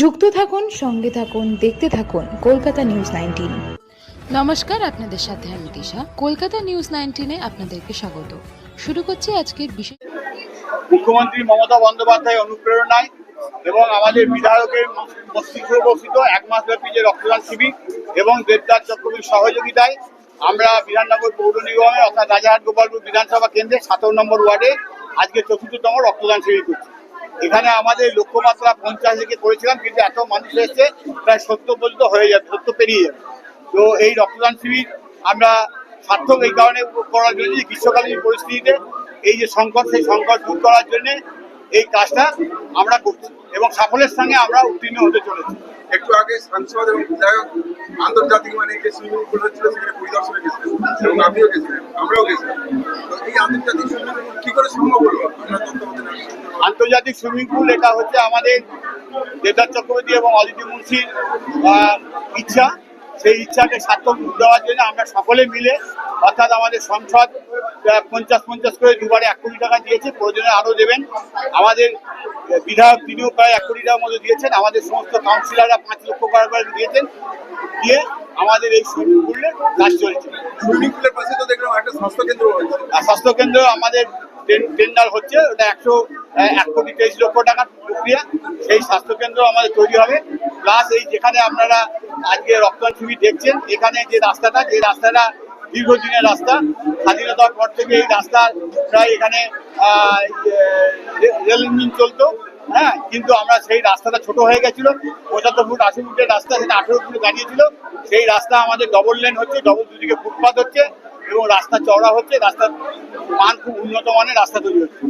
যুক্ত থাকুন সঙ্গে থাকুন দেখতে থাকুন কলকাতা নিউজ নাইনটিন। নমস্কার আপনাদের সাথে আমি দিশা। কলকাতা নিউজ নাইনটিনে আপনাদেরকে স্বাগত। শুরু করছি আজকের বিশেষ মুখ্যমন্ত্রী মমতা বন্দ্যোপাধ্যায় অনুপ্রেরণায় এবং আমাদের বিধায়কের মস্তিষ্ক বর্ষিত এক মাসব্যাপী যে রক্তদান শিবির এবং দেবদাস চক্রবর্তীর সহযোগিতায় আমরা বিধাননগর পৌর নিগমে অর্থাৎ রাজাহাট গোপালপুর বিধানসভা কেন্দ্রে সতেরো নম্বর ওয়ার্ডে আজকে চতুর্থতম রক্তদান শিবির করছি। এখানে আমাদের লক্ষ্যমাত্রা পঞ্চাশ থেকে করেছিলাম, কিন্তু এত মানুষ এসেছে, প্রায় সত্তর পর্যন্ত হয়ে যাবে, সত্তর পেরিয়ে তো এই রক্তদান শিবির আমরা সার্থক এই কারণে করার জন্য যে গ্রীষ্মকালীন পরিস্থিতিতে এই যে সংকট, সেই সংকট দূর করার জন্য এই কাজটা আমরা করছি এবং সাফল্যের সঙ্গে আমরা উত্তীর্ণ হতে চলেছি। একটু আগে সাংসদ এবং বিধায়ক আন্তর্জাতিক মানে যে সুইমিং পুল হচ্ছিল সেখানে পরিদর্শনে গেছিলেন এবং আপনিও গেছিলেন আমরাও গেছিলাম। আন্তর্জাতিক সুইমিং পুল এটা হচ্ছে আমাদের দেবদাস চক্রবর্তী এবং অদিতি মুন্সির ইচ্ছা। সেই ইচ্ছাকে সার্থক দেওয়ার জন্য আমরা সকলে মিলে অর্থাৎ আমাদের সংসদ পঞ্চাশ পঞ্চাশ করে দুবারে এক কোটি টাকা দিয়েছে প্রয়োজনে আরও দেবেন। আমাদের বিধায়ক তিনিও প্রায় এক কোটি টাকার মতো দিয়েছেন। আমাদের সমস্ত কাউন্সিলররা পাঁচ লক্ষ টাকা করে দিয়েছেন। দিয়ে আমাদের এই সুইমিং পুলের কাজ চলছে। সুইমিং পুলের পাশে তো দেখলাম একটা স্বাস্থ্য কেন্দ্র হয়েছে আর স্বাস্থ্যকেন্দ্র আমাদের টেন্ডার হচ্ছে, ওটা একশো এক কোটি তেইশ লক্ষ টাকার প্রক্রিয়া। সেই স্বাস্থ্যকেন্দ্র আমাদের তৈরি হবে। প্লাস এই যেখানে আপনারা আজকে রক্তদান শিবির দেখছেন, এখানে যে রাস্তাটা যে রাস্তাটা দীর্ঘদিনের রাস্তা, স্বাধীনতার পর থেকে এই রাস্তা প্রায় এখানে রেল ইঞ্জিন চলতো হ্যাঁ? কিন্তু আমরা সেই রাস্তাটা ছোট হয়ে গেছিল, পঁচাত্তর ফুট, আশি ফুটের রাস্তা, সেটা আঠেরো ফুট দাঁড়িয়েছিল সেই রাস্তা আমাদের ডবল লেন হচ্ছে ডবল দুদিকে ফুটপাথ হচ্ছে। এবং রাস্তা চওড়া হচ্ছে রাস্তার মান খুব উন্নত মানের রাস্তা তৈরি হচ্ছে।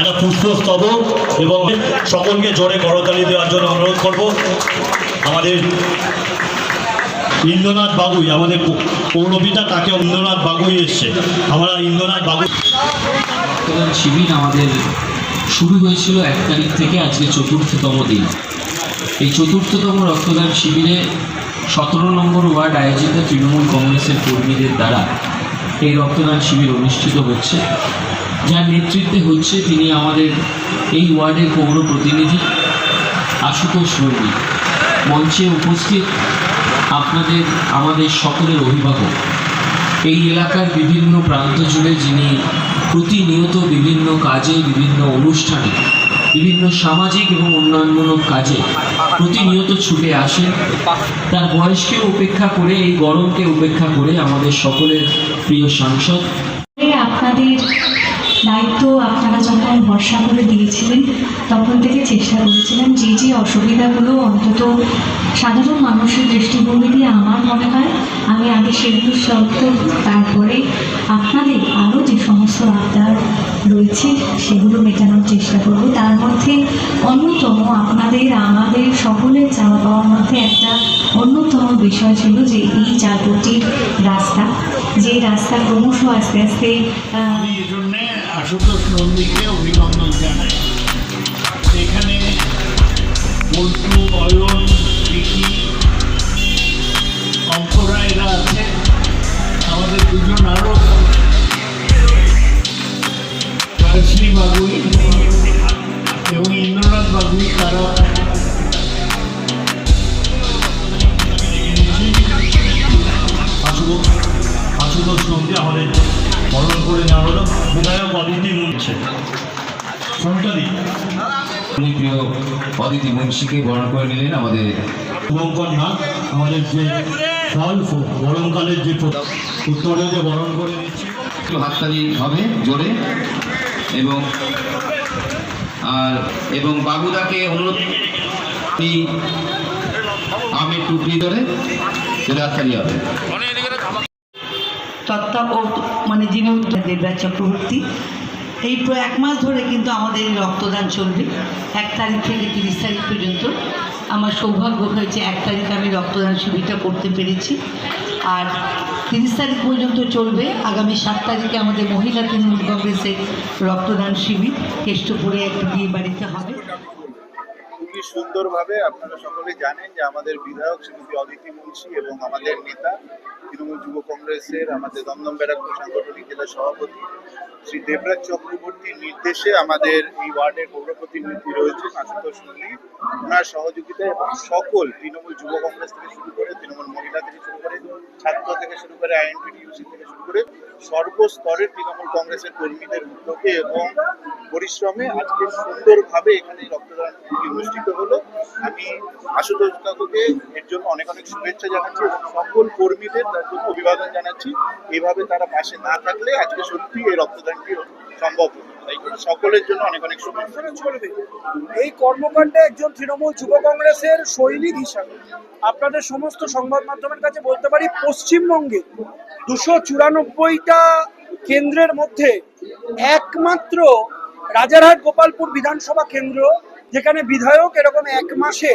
একটা পুষ্পস্তবক এবং সকলকে জোরে করতালি দেওয়ার জন্য অনুরোধ করব। আমাদের ইন্দ্রনাথ বাবুই, আমাদের পৌরপিতা তাকে ইন্দ্রনাথ বাবুই এসছে। আমরা ইন্দ্রনাথ রক্তদান শিবির আমাদের শুরু হয়েছিল এক তারিখ থেকে আজকে চতুর্থতম দিন। এই চতুর্থতম রক্তদান শিবিরে সতেরো নম্বর ওয়ার্ড আয়োজিত তৃণমূল কংগ্রেসের কর্মীদের দ্বারা এই রক্তদান শিবির অনুষ্ঠিত হচ্ছে। যার নেতৃত্বে হচ্ছে তিনি আমাদের এই ওয়ার্ডের পৌর প্রতিনিধি আশুতোষ বর্মী মঞ্চে উপস্থিত আপনাদের, আমাদের সকলের অভিভাবক। এই এলাকার বিভিন্ন প্রান্ত জুড়ে যিনি প্রতিনিয়ত বিভিন্ন কাজে, বিভিন্ন অনুষ্ঠানে, বিভিন্ন সামাজিক এবং উন্নয়নমূলক কাজে প্রতিনিয়ত ছুটে আসেন। তার বয়সকে উপেক্ষা করে, এই গরমকে উপেক্ষা করে আমাদের সকলের প্রিয় সাংসদ। আপনাদের আপনারা যখন ভরসা করে দিয়েছিলেন, তখন থেকে চেষ্টা করেছিলেন যে যে অসুবিধাগুলো অন্তত সাধারণ মানুষের দৃষ্টিভঙ্গি দিয়ে আমার মনে হয়, আমি আগে সেগুলো করব। তারপরে আপনাদের আরও যে সমস্ত আবদার রয়েছে, সেগুলো মেটানোর চেষ্টা করব। তার মধ্যে অন্যতম আপনাদের, আমাদের সকলের চাওয়া পাওয়ার মধ্যে একটা অন্যতম বিষয় ছিল যে এই চারপটির রাস্তা। যে রাস্তা ক্রমশ আস্তে আস্তে অভিনন্দন জানাই। এখানে পল্টু অয়ন, রিকি অঙ্করা উনি প্রিয় অদিতি মুন্সিকে বরণ করে নিলেন আমাদের শুভঙ্কর নাথ আমাদের যে ফল গরমকালের যে উত্তরে যে বরণ করে নিচ্ছে। হাততালি হবে, জোরে। এবং আর এবং বাবুদাকে অনুরোধ আমি টুকরি ধরে জোরে হাততালি হবে। তত্ত্বা ও মানে যিনি দেবরাজ চক্রবর্তী এই এক মাস ধরে কিন্তু আমাদের রক্তদান চলবে। এক তারিখ থেকে তিরিশ তারিখ পর্যন্ত। আমার সৌভাগ্য হয়েছে, এক তারিখে আমি রক্তদান শিবিরটা করতে পেরেছি। আর তিরিশ তারিখ পর্যন্ত চলবে। আগামী সাত তারিখে আমাদের মহিলা তৃণমূল কংগ্রেসের রক্তদান শিবির। কেষ্টপুরে একটা বিয়ে বাড়িতে হবে। খুবই সুন্দরভাবে আপনারা সকলে জানেন যে আমাদের বিধায়ক শ্রীমতী অদিতি মুন্সি এবং আমাদের নেতা তৃণমূল যুব কংগ্রেসের, আমাদের দমদম ব্যারাকপুর সাংগঠনিক জেলা সভাপতি শ্রী দেবরাজ চক্রবর্তীর নির্দেশে আমাদের এই ওয়ার্ডের পৌর প্রতিনিধি রয়েছে আশুতোষ মল্লিক ওনার সহযোগিতায় এবং সকল তৃণমূল যুব কংগ্রেস থেকে শুরু করে, তৃণমূল মহিলা থেকে শুরু করে, ছাত্র থেকে শুরু করে আইএনপিটিউসি থেকে শুরু করে সর্বস্তরের তৃণমূল কংগ্রেসের কর্মীদের উদ্যোগে এবং পরিশ্রমে আজকে সুন্দরভাবে এখানে রক্তদান অনুষ্ঠিত হলো। আমি আশুতোষ কাকুকে এর জন্য অনেক অনেক শুভেচ্ছা জানাচ্ছি এবং সকল কর্মীদের তার জন্য অভিবাদন জানাচ্ছি। এভাবে তারা পাশে না থাকলে আজকে সত্যি এই রক্তদানটি সম্ভব সকলের জন্য অনেক অনেক এই কর্মকাণ্ডে একজন তৃণমূল যুব কংগ্রেসের সৈনিক হিসাবে আপনাদের সমস্ত সংবাদ মাধ্যমের কাছে বলতে পারি পশ্চিমবঙ্গে দুশো চুরানব্বইটা কেন্দ্রের মধ্যে একমাত্র রাজারহাট গোপালপুর বিধানসভা কেন্দ্র, যেখানে বিধায়ক এরকম এক মাসে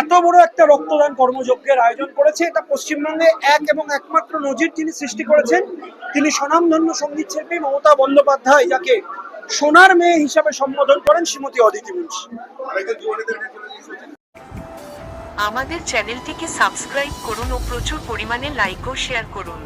এত বড় একটা রক্তদান কর্মযজ্ঞের আয়োজন করেছে। এটা পশ্চিমবঙ্গে এক এবং একমাত্র নজির তিনি সৃষ্টি করেছেন। তিনি স্বনামধন্য সংগীত শিল্পী মমতা বন্দ্যোপাধ্যায়, যাকে সোনার মেয়ে হিসাবে সম্বোধন করেন শ্রীমতী অদিতি মুন্সি। আমাদের চ্যানেলটিকে সাবস্ক্রাইব করুন ও প্রচুর পরিমাণে লাইক ও শেয়ার করুন।